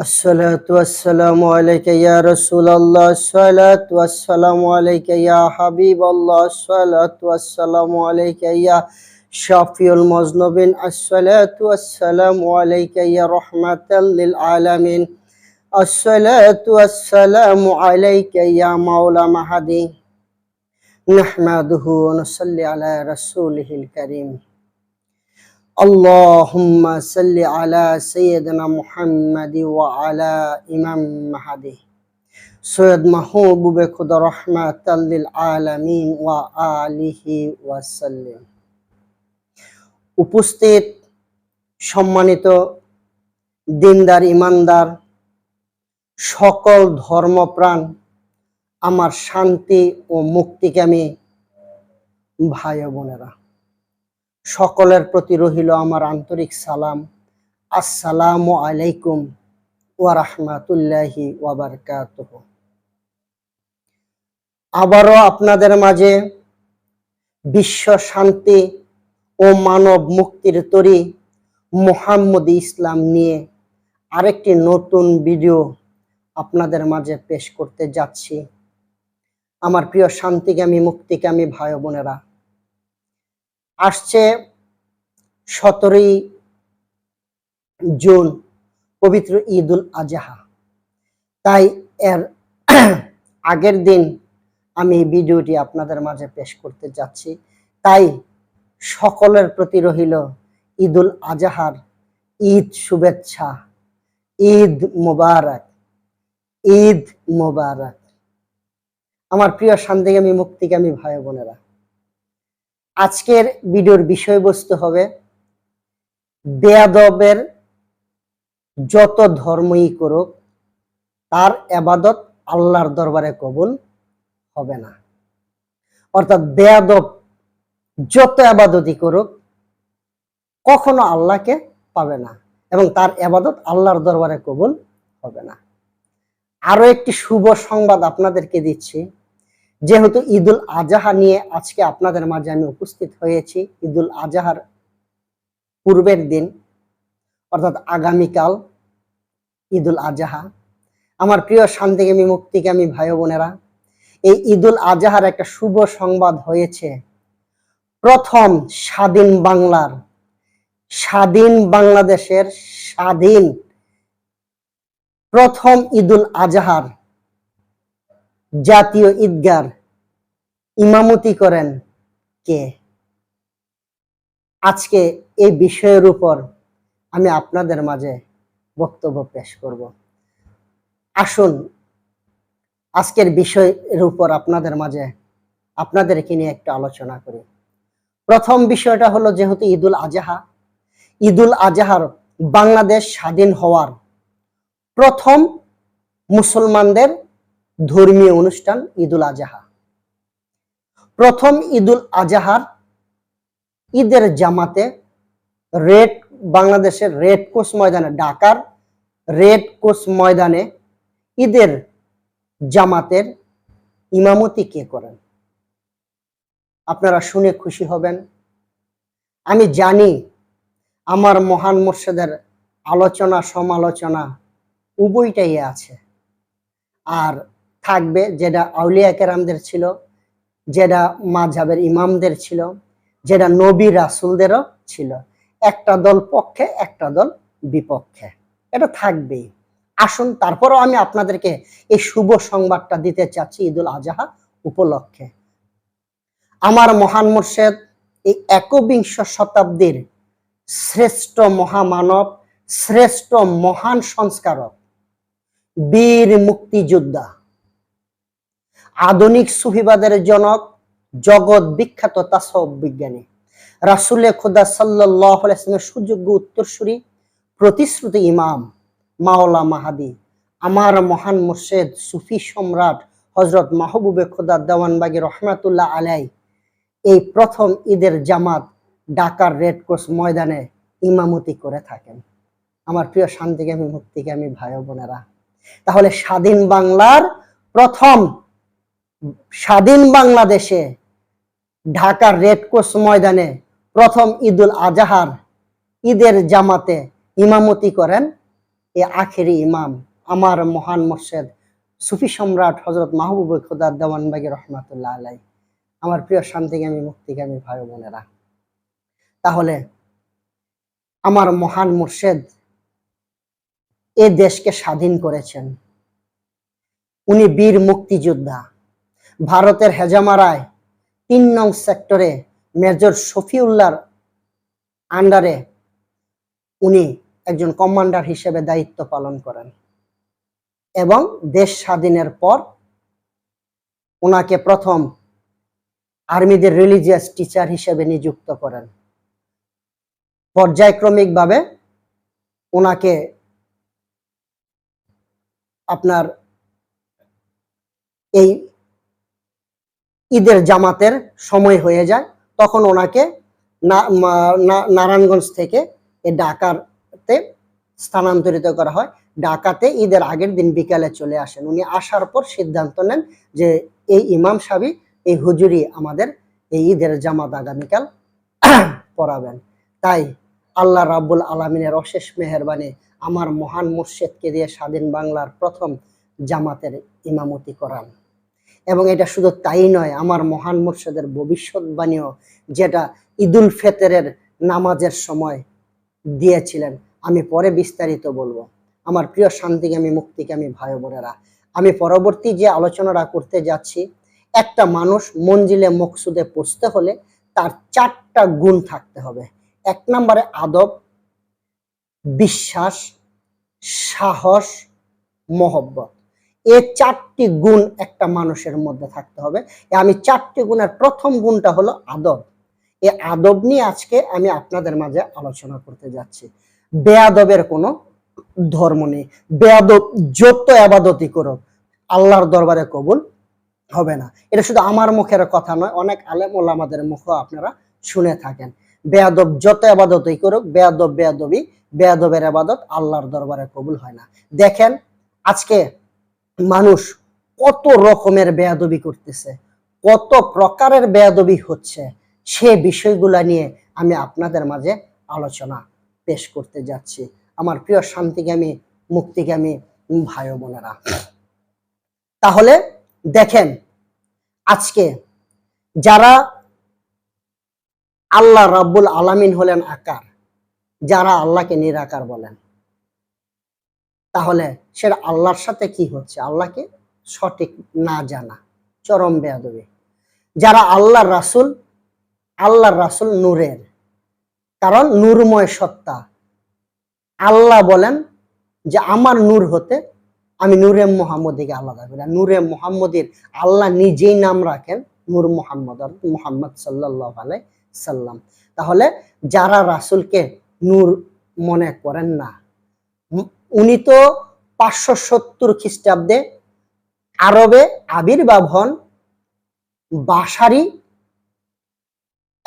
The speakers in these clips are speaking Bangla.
الصلاة والسلام عليك يا رسول الله. الصلاة والسلام عليك يا حبيب الله. الصلاة والسلام عليك يا شافي المذنبين. الصلاة والسلام عليك يا رحمة للعالمين. الصلاة والسلام عليك يا مولى مهدي. نحمده ونصلي على رسوله الكريم. اللهم صل على سيدنا محمد وعلى إمام مهدي সৈয়দ মাহবুবে খুদা রহমাত আলামিন ওয়া আলিহি ওয়াসাল্লাম উপস্থিত সম্মানিত দিনদার ইমানদার সকল ধর্মপ্রাণ আমার শান্তি ও মুক্তিকামী ভাই ও বোনেরা সকলের প্রতি রহিল আমার আন্তরিক সালাম। আসসালামু আলাইকুম ওয়া রাহমাতুল্লাহি ওয়া বারাকাতুহু। আবারও আপনাদের মাঝে বিশ্ব শান্তি ও মানব মুক্তির তরি মোহাম্মদ ইসলাম নিয়ে আরেকটি নতুন ভিডিও আপনাদের মাঝে পেশ করতে যাচ্ছি। আমার প্রিয় শান্তিকামী মুক্তিকামী ভাই বোনেরা আসছে সতেরোই জুন, পবিত্র ঈদ উল আজহা। তাই এর আগের দিন আমি এই ভিডিওটি আপনাদের মাঝে পেশ করতে যাচ্ছি। তাই সকলের প্রতি রহিল ঈদ উল আজহার ঈদ শুভেচ্ছা, ঈদ মোবারক ঈদ মোবারক। আমার প্রিয় শান্তিগামী মুক্তিগামী ভাই বোনেরা আজকের ভিডিওর বিষয়বস্তু হবে বেয়াদবের যত ধর্মই করুক, তার এবাদত আল্লাহর দরবারে কবুল হবে না। অর্থাৎ বেয়াদব যত আবাদতই করুক, কখনো আল্লাহকে পাবে না এবং তার এবাদত আল্লাহর দরবারে কবুল হবে না। আরও একটি শুভ সংবাদ আপনাদেরকে দিচ্ছি। যেহেতু ঈদুল আজাহা নিয়ে আজকে আপনাদের মাঝে আমি উপস্থিত হয়েছি, ঈদুল আজাহার পূর্বের দিন, অর্থাৎ আগামীকাল ঈদুল আজাহা। আমার প্রিয় শান্তিকামী, মুক্তিকামী ভাই বোনেরা, এই ঈদুল আজাহার একটা শুভ সংবাদ হয়েছে। প্রথম স্বাধীন বাংলার, স্বাধীন বাংলাদেশের স্বাধীন প্রথম ঈদুল আজহার জাতীয় ঈদগার ইমামতি করেন কে? আজকে এই বিষয়ের উপর আমি আপনাদের মাঝে বক্তব্য পেশ করব। আসুন, আজকের বিষয়ের উপর আপনাদের মাঝে আপনাদেরকে নিয়ে একটু আলোচনা করি। প্রথম বিষয়টা হলো যেহেতু ঈদুল আজহা, ঈদুল আজহার বাংলাদেশ স্বাধীন হওয়ার প্রথম মুসলমানদের ধর্মীয় অনুষ্ঠান ঈদুল আজহা। প্রথম ঈদুল আজহার ঈদের জামাতে রেড, বাংলাদেশের রেড কোচ ময়দানে ঢাকার রেড কোচ ময়দানে ঈদের জামাতের ইমামতি কে করেন? আপনারা শুনে খুশি হবেন। আমি জানি আমার মহান মোর্শেদের আলোচনা সমালোচনা উভয়টাই আছে। আর থাকবে, যেটা আউলিয়া কেরামদের ছিল, যেটা মাঝাবের ইমামদের ছিল, যেটা নবী রাসুলদেরও ছিল। একটা দল পক্ষে, একটা দল বিপক্ষে। এটা থাকবেই। আসুন, তারপরও আমি আপনাদেরকে এই শুভ সংবাদটা দিতে চাচ্ছি ঈদুল আজহা উপলক্ষে। আমার মহান মুর্শেদ, এই একবিংশ শতাব্দীর শ্রেষ্ঠ মহামানব, শ্রেষ্ঠ মহান সংস্কারক, বীর মুক্তিযোদ্ধা আধুনিক সুফিবাদের জনক, জগৎ বিখ্যাত তাসব বিজ্ঞানী। রাসুলে খুদা সাল্লামের সুযোগ্য উত্তরসূরি, প্রতিশ্রুতি ইমাম মাওলা মাহাদি, আমার মহান মুর্শেদ সুফি সম্রাট হজরত মাহবুবে খুদা দেওয়ানবাগি রহমাতুল্লাহ আলাই এই প্রথম ঈদের জামাত ঢাকার রেড ক্রস ময়দানে ইমামতি করে থাকেন। আমার প্রিয় শান্তিকামী মুক্তিকামী ভাই বোনেরা, তাহলে স্বাধীন বাংলার প্রথম স্বাধীন বাংলাদেশে ঢাকার রেড ক্রস ময়দানে প্রথম ঈদুল আজহার ঈদের জামাতে ইমামতি করেন এই আখেরি ইমাম আমার মহান মোর্শেদ সুফি সম্রাট হজরত মাহবুব খুদা দেওয়ানবাগি রহমাতুল্লাহ আলাই আমার প্রিয় শান্তিগামী মুক্তিগামী ভাই বোনেরা। তাহলে আমার মহান মুর্শেদ এ দেশকে স্বাধীন করেছেন। উনি বীর মুক্তিযোদ্ধা। ভারতের হেজামারায় তিন নং সেক্টরে মেজর শফিউল্লাহর আন্ডারে উনি একজন কমান্ডার হিসেবে দায়িত্ব পালন করেন এবং দেশ স্বাধীনের পর ওনাকে প্রথম আর্মিদের রিলিজিয়াস টিচার হিসেবে নিযুক্ত করেন। পর্যায়ক্রমিকভাবে ওনাকে আপনার এই ঈদের জামাতের সময় হয়ে যায়, তখন ওনাকে নারায়ণগঞ্জ থেকে ঢাকাতে স্থানান্তরিত করা হয়। ঢাকাতে ঈদের আগের দিন বিকালে চলে আসেন। উনি আসার পর সিদ্ধান্ত নেন যে এই ইমাম সাবি এই হুজুরি আমাদের এই ঈদের জামাত আগামীকাল পড়াবেন তাই আল্লাহ রাব্বুল আলমিনের অশেষ মেহরবানি আমার মহান মুর্শেদকে দিয়ে স্বাধীন বাংলার প্রথম জামাতের ইমামতি করান। এবং এটা শুধু তাই নয়, আমার মহান মুর্শেদের ভবিষ্যৎবাণীও যেটা ঈদুল ফেতরের নামাজের সময় দিয়েছিলেন, আমি পরে বিস্তারিত বলব। আমার প্রিয় শান্তিকামী মুক্তিকামী ভাই বোনেরা, আমি পরবর্তী যে আলোচনাটা করতে যাচ্ছি, একটা মানুষ মঞ্জিলে মকসুদে পৌঁছতে হলে তার চারটা গুণ থাকতে হবে। এক নম্বরে আদব, বিশ্বাস, সাহস, মহব্বত। এই চারটি গুণ একটা মানুষের মধ্যে থাকতে হবে। আমি চারটি গুণের প্রথম গুণটা হলো আদব। এই আদব নিয়ে আজকে আমি আপনাদের মাঝে আলোচনা করতে যাচ্ছি। বেয়াদবের কোনো ধর্ম নেই। বেয়াদব যত আবাদতি করো আল্লাহর দরবারে কবুল হবে না। এটা শুধু আমার মুখের কথা নয়, অনেক আলেম ওলামাদের মুখও আপনারা শুনে থাকেন। বেয়াদব যত আবাদতই করুক, বেয়াদব বেয়াদবি, বেয়াদবের আবাদত আল্লাহর দরবারে কবুল হয় না। দেখেন, আজকে মানুষ কত রকমের বেয়াদবি করতেছে, কত প্রকারের বেয়াদবি হচ্ছে, সে বিষয়গুলা নিয়ে আমি আপনাদের মাঝে আলোচনা পেশ করতে যাচ্ছি। আমার প্রিয় শান্তিগামী, মুক্তিগামী ভাই বোনেরা, তাহলে দেখেন, আজকে যারা আল্লাহ রাব্বুল আলামিন হলেন আকার, যারা আল্লাহকে নিরাকার বলেন তাহলে সেটা আল্লাহর সাথে কি হচ্ছে? আল্লাহকে সঠিক না জানা। চরম বেয়াদবি। যারা আল্লাহর রাসূল আল্লাহর রাসূল নূরের। কারণ নূরময় সত্তা। আল্লাহ বলেন যে, আমার নূর হতে আমি নূরে মোহাম্মদীকে আলাদা করি। নূরে মোহাম্মদীর আল্লাহ নিজেই নাম রাখেন নূর মোহাম্মদ মোহাম্মদ সাল্লাহ আলাই সাল্লাম। তাহলে যারা রাসূলকে নূর মনে করেন না উনি তো পাঁচশো সত্তর খ্রিস্টাব্দে আরবে আবির্ভাব হন বাসারি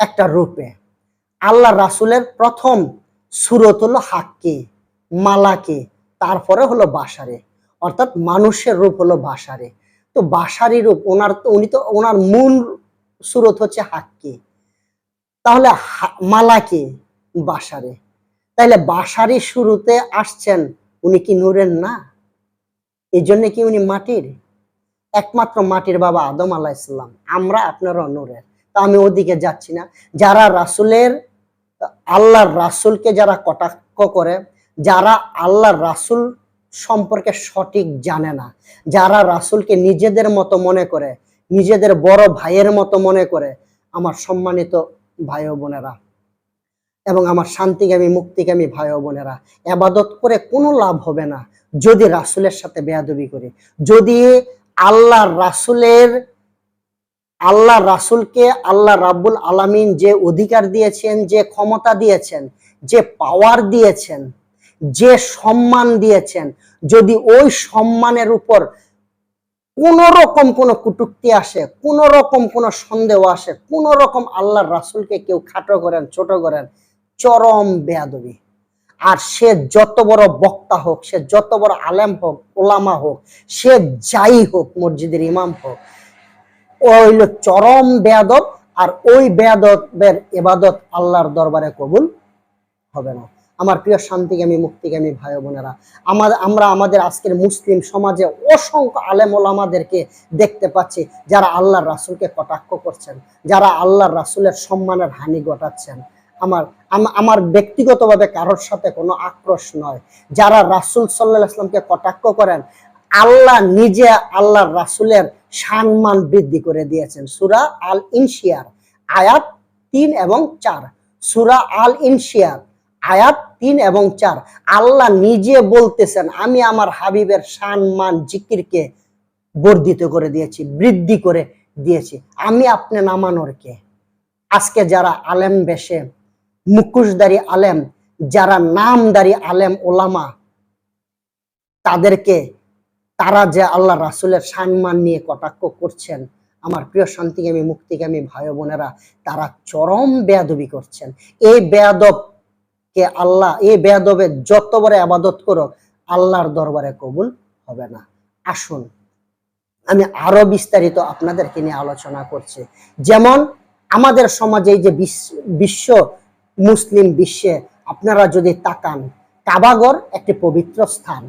একটা রূপে। আল্লাহ রাসূলের প্রথম সুরত হলো হাক্কি, মালাকে, তারপরে হলো বাসারে। অর্থাৎ মানুষের রূপ হলো বাসারে। তো বাসারি রূপ, ওনার তো, উনি তো, ওনার মূল সুরত হচ্ছে হাক্কি। তাহলে মালাকি, বাসারে। তাহলে বাসারি শুরুতে আসছেন উনি কি নূরের না? এই জন্য কি উনি মাটির? একমাত্র মাটির বাবা আদম আলাইসাল্লাম আমরা আপনারা নূরের। তা আমি ওদিকে যাচ্ছি না। যারা রাসূলের, আল্লাহর রাসূলকে যারা কটাক্ষ করে, যারা আল্লাহর রাসূল সম্পর্কে সঠিক জানে না, যারা রাসূলকে নিজেদের মতো মনে করে, নিজেদের বড় ভাইয়ের মতো মনে করে, আমার সম্মানিত ভাই বোনেরা এবং আমার শান্তিগামী, মুক্তিগামী ভাই বোনেরা আবাদত করে কোনো লাভ হবে না যদি রাসূলের সাথে বেয়াদবি করি। যদি আল্লাহ রাসূলের, আল্লাহ রাসূলকে আল্লাহ রাব্বুল আলামিন যে অধিকার দিয়েছেন, যে ক্ষমতা দিয়েছেন, যে পাওয়ার দিয়েছেন, যে সম্মান দিয়েছেন, যদি ওই সম্মানের উপর কোন রকম কোন কুটুক্তি আসে, কোন রকম কোন সন্দেহ আসে, কোন রকম আল্লাহর রাসূলকে কেউ খাটো করেন, ছোট করেন চরম বেয়াদবি। আর সে যত বড় বক্তা হোক, সে যত বড় আলেম হোক, ওলামা হোক, সে যাই হোক, মসজিদের ইমাম হোক, ও চরম বেয়াদব আর ওই বেয়াদবের ইবাদত আল্লাহর দরবারে কবুল হবে না। আমার প্রিয় শান্তিগামী মুক্তিগামী ভাই বোনেরা আমাদের আমরা আমাদের আজকের মুসলিম সমাজে অসংখ্য আলেম ওলামাদেরকে দেখতে পাচ্ছি যারা আল্লাহর রাসুলকে কটাক্ষ করছেন, যারা আল্লাহর রাসুলের সম্মানের হানি ঘটাচ্ছেন। আমার আমার ব্যক্তিগতভাবে কারোর সাথে কোনো আক্রোশ নয়। যারা রাসূল সাল্লাহ কটাক্ষ করেন, আল্লাহ নিজে আল্লাহর রাসূলের সম্মান বৃদ্ধি করে দিয়েছেন। সুরা আল ইনশিয়ার আয়াত তিন এবং চার। সুরা আল ইনশিয়ার আয়াত তিন এবং চার। আল্লাহ নিজে বলতেছেন, আমি আমার হাবিবের সম্মান, জিকিরকে বর্ধিত করে দিয়েছি, বৃদ্ধি করে দিয়েছি। আমি আপনি নামানোর কে? আজকে যারা আলেম বেশে মুখোশধারী আলেম, যারা নামদারি আলেম, ওলামা, তাদেরকে তারা যে আল্লাহ রাসুলের সম্মান নিয়ে কটাক্ষ করছেন, আমার প্রিয় শান্তিগামী মুক্তিগামী ভাই বোনেরা, তারা চরম বেয়াদবি করছেন। এই বেয়াদব কে আল্লাহ, এই বেয়াদবের যত বড় আবাদত করো আল্লাহর দরবারে কবুল হবে না। আসুন, আমি আরও বিস্তারিত আপনাদেরকে নিয়ে আলোচনা করছি। যেমন, আমাদের সমাজে এই যে বিশ্ব মুসলিম বিশ্বে আপনারা যদি তাকান, কাবাগর একটি পবিত্র স্থান।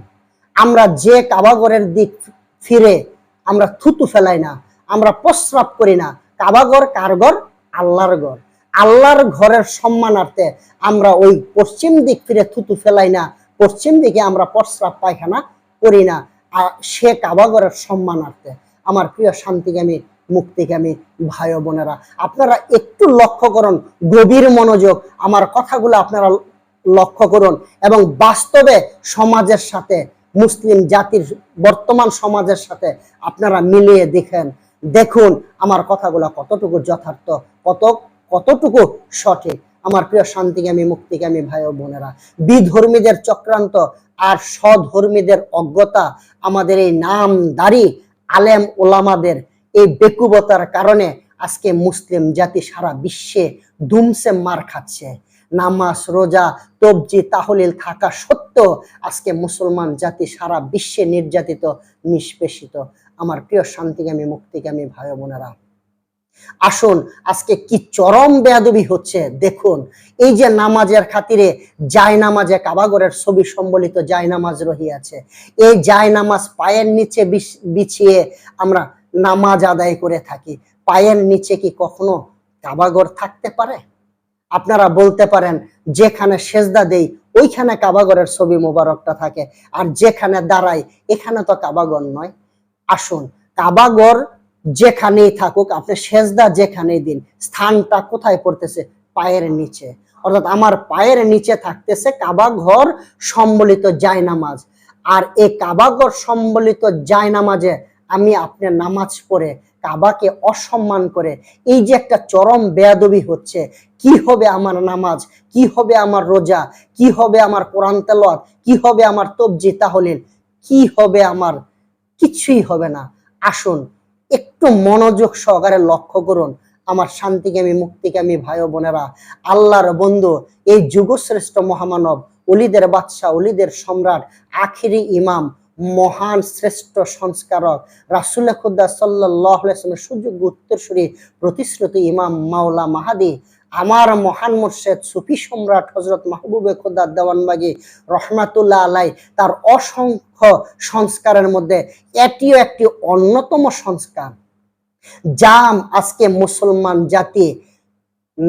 আমরা যে কাবাগরের দিক ফিরে আমরা থুতু ফেলাই না, আমরা প্রস্রাব করি না। কাবাগর কারগর আল্লাহর ঘর। আল্লাহর ঘরের সম্মানার্থে আমরা ওই পশ্চিম দিক ফিরে থুতু ফেলাই না, পশ্চিম দিকে আমরা প্রস্রাব পায়খানা করি না। আর সে কাবাগরের সম্মানার্থে। আমার প্রিয় শান্তিগামী মুক্তিগামী ভাই বোনেরা, আপনারা একটু লক্ষ্য করুন, গভীর মনোযোগ আমার কথাগুলো আপনারা লক্ষ্য করুন এবং বাস্তবে সমাজের সাথে, মুসলিম জাতির বর্তমান সমাজের সাথে আপনারা মিলিয়ে দেখেন। দেখুন আমার কথাগুলো কতটুকু যথার্থ, কত, কতটুকু সঠিক। আমার প্রিয় শান্তিগামী, মুক্তিগামী ভাই ও বোনেরা, বিধর্মীদের চক্রান্ত আর স্বধর্মীদের অজ্ঞতা আমাদের এই নামদারি আলেম ওলামাদের এই বেকুবতার কারণে আজকে মুসলিম জাতি সারা বিশ্বে দুমসে মার খাচ্ছে। নামাজ, রোজা, তবজি, তাহলিল থাকা সত্ত্বেও আজকে মুসলমান জাতি সারা বিশ্বে নির্যাতিত, নিষ্পেষিত। আমার প্রিয় শান্তিগামী, মুক্তিগামী ভাই বোনেরা, আসুন আজকে কি চরম বেয়াদবি হচ্ছে দেখুন। এই যে নামাজের খাতিরে জায় নামাজে কাবাগরের ছবি সম্বলিত জায় নামাজ রহিয়াছে। এই জায় নামাজ পায়ের নিচে বিছ- বিছিয়ে আমরা নামাজ আদায় করে থাকি। পায়ের নিচে কি কখনো কাবাগর থাকতে পারে? আপনারা বলতে পারেন, যেখানে সেজদা দেই, ওইখানে কাবাগরের ছবি মোবারকটা থাকে, আর যেখানে দাঁড়াই, এখানে তো কাবাগর নয়। আসুন, কাবাগর যেখানেই থাকুক, আপনি সেজদা যেখানেই দিন, স্থানটা কোথায় পড়তেছে? পায়ের নিচে। অর্থাৎ আমার পায়ের নিচে থাকতেছে কাবাঘর সম্বলিত জায়নামাজ। আর এই কাবাঘর সম্বলিত জায়নামাজে আমি আপনার নামাজ পড়ে, কাবাকে অসম্মান করে, এই যে একটা চরম বেয়াদবি হচ্ছে, কি হবে আমার নামাজ? কি হবে আমার রোজা? কি হবে আমার কোরআন তেলাওয়াত? কি হবে আমার তবজি তাহলিল? কি হবে আমার? কিছুই হবে না। আসুন, একটু মনোযোগ সহকারে লক্ষ্য করুন। আমার শান্তিকামী, মুক্তিকামী ভাই বোনেরা, আল্লাহর বন্ধু, এই যুগশ্রেষ্ঠ মহামানব অলিদের বাদশাহ অলিদের সম্রাট, আখিরি ইমাম মহান শ্রেষ্ঠ সংস্কারক রাসুল্লাহ খুদ্দা সাল্লাহ সুযোগ্য উত্তরসূরি প্রতিশ্রুতি ইমাম মাওলা মাহাদি, আমার মহান মুর্শেদ সুফি সম্রাট হজরত মাহবুবে খুদ্দা দেওয়ানবাগি রহমাতুল্লাহ আলাই তার অসংখ্য সংস্কারের মধ্যে এটিও একটি অন্যতম সংস্কার। যা আজকে মুসলমান জাতি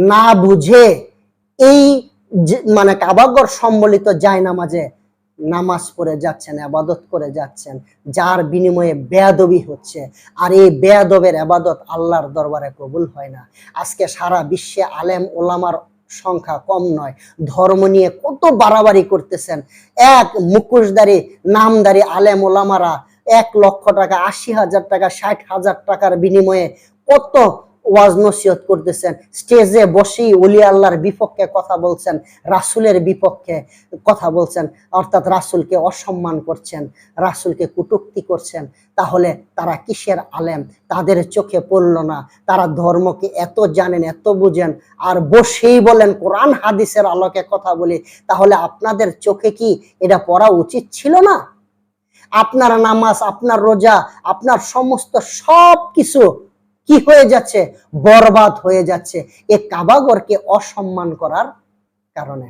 না বুঝে এই মানে কাবাগর সম্বলিত যায় নামাজে পড়ে যাচ্ছেন, আবাদত করে যাচ্ছেন, যার বিনিময়ে বেয়াদবি হচ্ছে। আর এই বেয়াদবের আবাদত আল্লাহর দরবারে কবুল হয় না। আজকে সারা বিশ্বে আলেম ওলামার সংখ্যা কম নয়। ধর্ম নিয়ে কত বাড়াবাড়ি করতেছেন। এক মুখোশধারী নামদারি আলেম ওলামারা এক লক্ষ টাকা, আশি হাজার টাকা, ষাট হাজার টাকার বিনিময়ে কত ওয়াজ নসিহত করতেছেন। স্টেজে বসেই ওলি আল্লাহর বিপক্ষে কথা বলছেন, রাসুলের বিপক্ষে কথা বলছেন, অর্থাৎ রাসুলকে অসম্মান করছেন, রাসুলকে কুটুক্তি করছেন। তাহলে তারা কিসের আলেম? তাদের চোখে পড়ল না। তারা ধর্মকে এত জানেন, এত বুঝেন, আর বসেই বলেন, কোরআন হাদিসের আলোকে কথা বলি, তাহলে আপনাদের চোখে কি এটা পড়া উচিত ছিল না? আপনার নামাজ, আপনার রোজা, আপনার সমস্ত সব কিছু কি হয়ে যাচ্ছে? বরবাদ হয়ে যাচ্ছে। এ কাবাগরকে অসম্মান করার কারণে।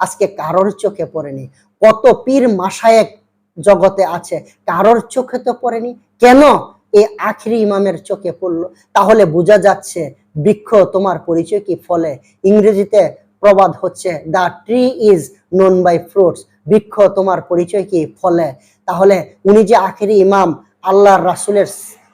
আজকে কারোর চোখে পড়েনি। কত পীর মাসায়েক জগতে আছে, কারোর চোখে তো পড়েনি। কেন? এই আখিরি ইমামের চোখে পড়ল। তাহলে বোঝা যাচ্ছে, বৃক্ষ তোমার পরিচয় কি ফলে? ইংরেজিতে প্রবাদ হচ্ছে, the tree is known by fruits. বৃক্ষ তোমার পরিচয় কি ফলে? তাহলে উনি যে আখেরি ইমাম, আল্লাহর রাসুলের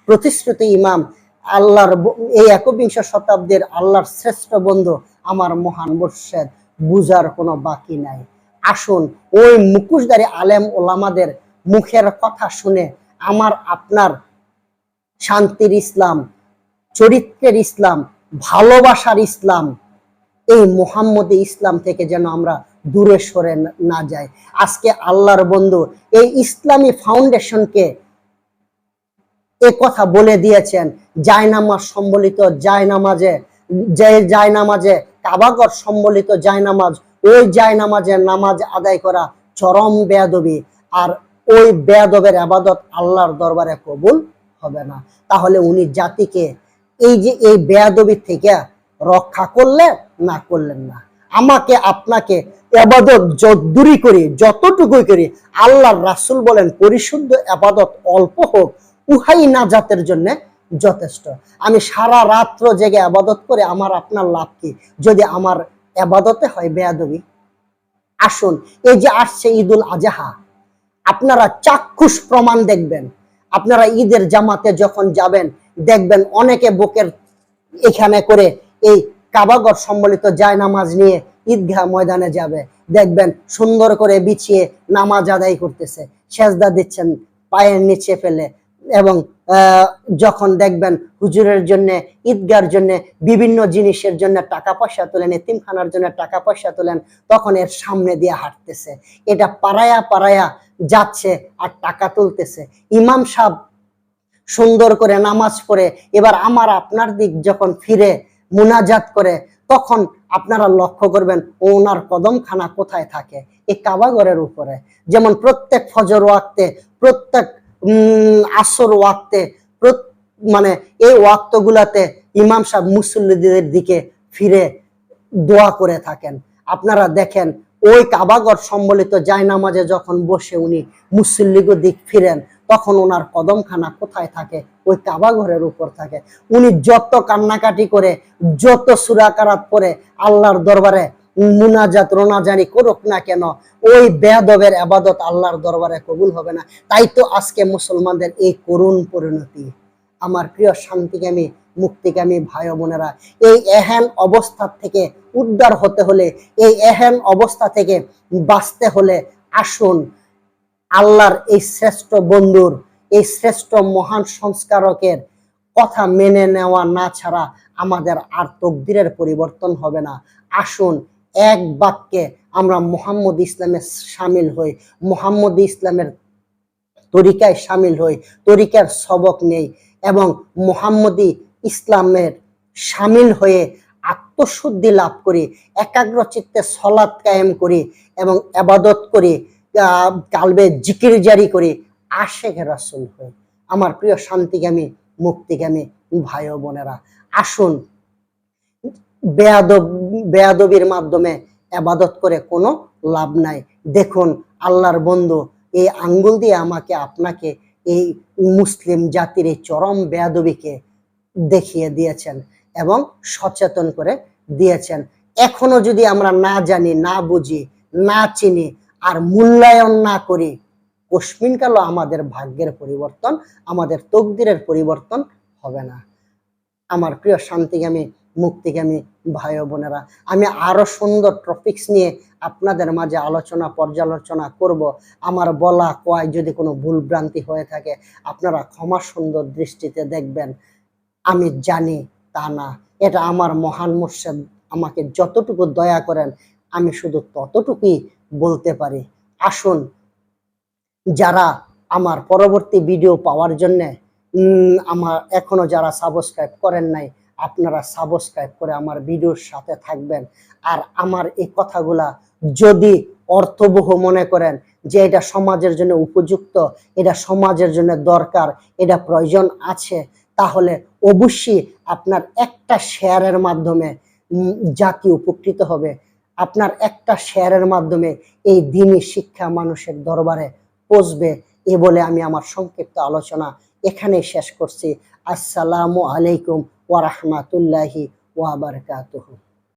প্রতিশ্রুতি ইমাম আল্লাহর এই একবিংশ শতাব্দীর আল্লাহর শ্রেষ্ঠ বন্ধু আমার মহান মুর্শেদ বুজার কোনো বাকি নাই। আসুন, ওই মুখোশধারী আলেম ওলামাদের মুখের কথা শুনে আমার আপনার শান্তির ইসলাম, চরিত্রের ইসলাম, ভালোবাসার ইসলাম, এই মোহাম্মদী ইসলাম থেকে যেন আমরা দূরে সরে না যাই। আজকে আল্লাহর বন্ধু, এই ইসলামী ফাউন্ডেশনকে এ কথা বলে দিয়েছেন, জায়নামাজ সম্বলিত জায়নামাজে, যে জায়নামাজে কাবাগর সম্বলিত জায়নামাজ, ওই জায়নামাজের নামাজ আদায় করা চরম বেয়াদবি, আর ওই বেয়াদবের আবাদত আল্লাহর দরবারে কবুল হবে না। তাহলে উনি জাতিকে এই যে, এই বেয়াদবি থেকে রক্ষা করলে না করলেন না? আমাকে, আপনাকে আবাদত দূরই করি, যতটুকুই করি, আল্লাহর রাসূল বলেন, পরিশুদ্ধ আবাদত অল্প হোক উহাই নাজাতের জন্য যথেষ্ট। আমি সারা রাত্র জেগে আবাদত করে আমার আপনার লাভ কি? যদি আমার আবাদতে হয় বেয়াদবি? আসুন, এই যে আসছে ঈদুল আজহা, আপনারা চাক্ষুষ প্রমাণ দেখবেন। আপনারা ঈদের জামাতে যখন যাবেন, দেখবেন অনেকে বুকের এখানে করে এই কাবাগর সম্বলিত যায় নামাজ নিয়ে ঈদগাহ ময়দানে যাবে। দেখবেন সুন্দর করে বিছিয়ে নামাজ আদায় করতেছে। সেজদা দিচ্ছেন, পায়ের নিচে ফেলে। এবং যখন দেখবেন হুজুরের জন্য, ঈদগার জন্য বিভিন্ন জিনিসের জন্য টাকা পয়সা তোলেন, এতিমখানার জন্য টাকা পয়সা তোলেন, তখন এর সামনে দিয়ে হাঁটতেছে। এটা পাড়ায়া পাড়ায়া যাচ্ছে আর টাকা তুলতেছে। ইমাম সাহেব সুন্দর করে নামাজ পড়ে, এবার আমার আপনার দিক যখন ফিরে মুনাজাত করে, তখন আপনারা লক্ষ্য করবেন ওনার কদমখানা কোথায় থাকে? এই কাবাগরের উপরে। যেমন প্রত্যেক ফজর ওয়াক্তে প্রত্যেক আসর ওয়াক্তে মানে এই ওয়াক্তগুলাতে ইমাম সাহেব মুসল্লিদের দিকে ফিরে দোয়া করে থাকেন। আপনারা দেখেন, ওই কাবাগর সম্বলিত জায়নামাজে যখন বসে উনি মুসল্লিগো দিক ফিরেন, তখন ওনার কদমখানা কোথায় থাকে? ওই কাবাঘরের উপর থাকে। উনি যত কান্নাকাটি করে, যত সুরাকারাত করে আল্লাহর দরবারে মুনাজাত রোনাজানি করুক না কেন, ওই বেদবের আবাদত আল্লাহর দরবারে কবুল হবে না। তাই তো আজকে মুসলমানদের এই করুণ পরিণতি। আমার প্রিয় শান্তিকামী, মুক্তিকামী ভাই বোনেরা, এই এহেন অবস্থা থেকে উদ্ধার হতে হলে, এই এহেন অবস্থা থেকে বাঁচতে হলে আসুন, আল্লাহর এই শ্রেষ্ঠ বন্ধুর, এই শ্রেষ্ঠ মহান সংস্কারকের কথা মেনে নেওয়া না ছাড়া আমাদের আর তকদিরের পরিবর্তন হবে না। আসুন এক বাক্যে আমরা মোহাম্মদ ইসলামে সামিল হই, মোহাম্মদ ইসলামের তরিকায় সামিল হই, তরিকার সবক নেই এবং মোহাম্মদী ইসলামের সামিল হয়ে আত্মশুদ্ধি লাভ করি, একাগ্র চিত্তে সলাৎ কায়েম করি এবং আবাদত করি কালবে জিকির জারি করি, আশেখ রাসুল হই। আমার প্রিয় শান্তিগামী, মুক্তিগামী ভাই বোনেরা, আসুন, বেয়াদব বেয়াদবির মাধ্যমে আবাদত করে কোনো লাভ নাই। দেখুন, আল্লাহর বন্ধু, এই আঙ্গুল দিয়ে আমাকে, আপনাকে এই মুসলিম জাতির এই চরম বেয়াদবিকে দেখিয়ে দিয়েছেন এবং সচেতন করে দিয়েছেন। এখনও যদি আমরা না জানি, না বুঝি, না চিনি আর মূল্যায়ন না করি কশ্মিনকালও আমাদের ভাগ্যের পরিবর্তন, আমাদের তকদিরের পরিবর্তন হবে না। আমার প্রিয় শান্তিগামী মুক্তিগামী ভাই বোনেরা, আমি আরও সুন্দর টপিকস নিয়ে আপনাদের মাঝে আলোচনা, পর্যালোচনা করব। আমার বলা কয় যদি কোনো ভুল ভ্রান্তি হয়ে থাকে, আপনারা ক্ষমা সুন্দর দৃষ্টিতে দেখবেন। আমি জানি তা না। এটা আমার মহান মুর্শেদ আমাকে যতটুকু দয়া করেন, আমি শুধু ততটুকুই বলতে পারি। আসুন, যারা আমার পরবর্তী ভিডিও পাওয়ার জন্যে আমার এখনও যারা সাবস্ক্রাইব করেন নাই আপনারা সাবস্ক্রাইব করে আমার ভিডিওর সাথে থাকবেন। আর আমার এই কথাগুলা যদি অর্থবহ মনে করেন যে এটা সমাজের জন্য উপযুক্ত, এটা সমাজের জন্য দরকার, এটা প্রয়োজন আছে, তাহলে অবশ্যই আপনার একটা শেয়ারের মাধ্যমে জাতি উপকৃত হবে। আপনার একটা শেয়ারের মাধ্যমে এই দিনই শিক্ষা মানুষের দরবারে পৌঁছবে, এ বলে আমি আমার সংক্ষিপ্ত আলোচনা এখানে শেষ করছি। আসসালামু আলাইকুম ওয়া বারাকাতুহু।